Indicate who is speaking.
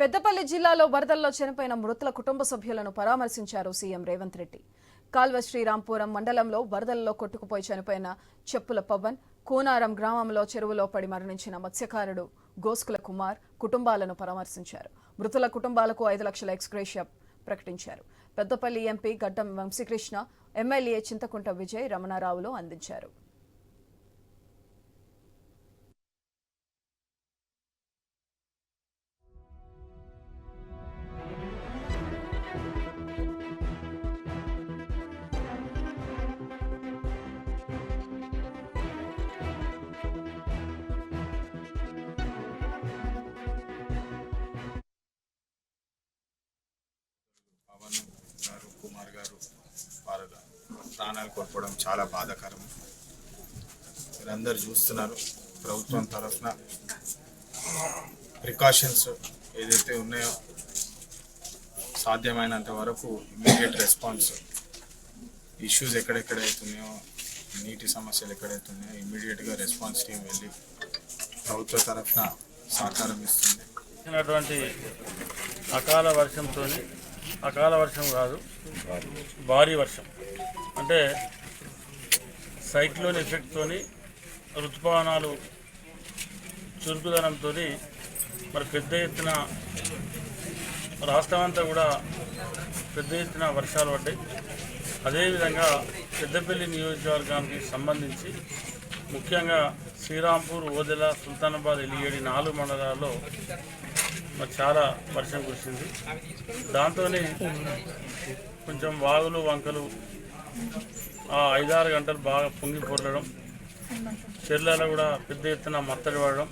Speaker 1: పెద్దపల్లి జిల్లాలో వరదల్లో చనిపోయిన మృతుల కుటుంబ సభ్యులను పరామర్శించారు సీఎం రేవంత్ రెడ్డి. కాల్వ శ్రీరాంపురం మండలంలో వరదల్లో కొట్టుకుపోయి చనిపోయిన చెప్పుల పవన్ కూనారం గ్రామంలో చెరువులో పడి మరణించిన మత్స్యకారుడు గోస్కుల కుమార్ కుటుంబాలను పరామర్శించారు. మృతుల కుటుంబాలకు ఐదు లక్షల ఎక్స్గ్రేషియా ప్రకటించారు. పెద్దపల్లి ఎంపీ గడ్డం వంశీకృష్ణ ఎమ్మెల్యే చింతకుంట విజయ్ రమణారావులు అందించారు.
Speaker 2: కుమార్ గారు వారు ప్రాణాలు కోల్పోవడం చాలా బాధాకరం. మీరందరూ చూస్తున్నారు ప్రభుత్వం తరఫున ప్రికాషన్స్ ఏదైతే ఉన్నాయో సాధ్యమైనంత వరకు ఇమీడియట్ రెస్పాన్స్ ఇష్యూస్ ఎక్కడెక్కడైతున్నాయో నీటి సమస్యలు ఎక్కడైతున్నాయో ఇమీడియట్గా రెస్పాన్స్ టీం వెళ్ళి ప్రభుత్వ తరఫున సహకారం ఇస్తుంది.
Speaker 3: అటువంటి అకాల వర్షంతో అకాల వర్షం కాదు. భారీ వర్షం. అంటే సైక్లోన్ ఎఫెక్ట్తో ఋతుపవనాలు చురుకుదనంతో మరి పెద్ద ఎత్తున రాష్ట్రం అంతా కూడా పెద్ద ఎత్తున వర్షాలు పడ్డాయి. అదేవిధంగా పెద్దపల్లి నియోజకవర్గానికి సంబంధించి ముఖ్యంగా శ్రీరాంపూర్ ఓదెల సుల్తానాబాద్ ఎలిగేడి నాలుగు మండలాల్లో మరి చాలా వర్షం కురిసింది. దాంతోనే కొంచెం వాగులు వంకలు ఆ ఐదారు గంటలు బాగా పొంగి పొరలడం చెర్లలో కూడా పెద్ద ఎత్తున మత్తడి పడడం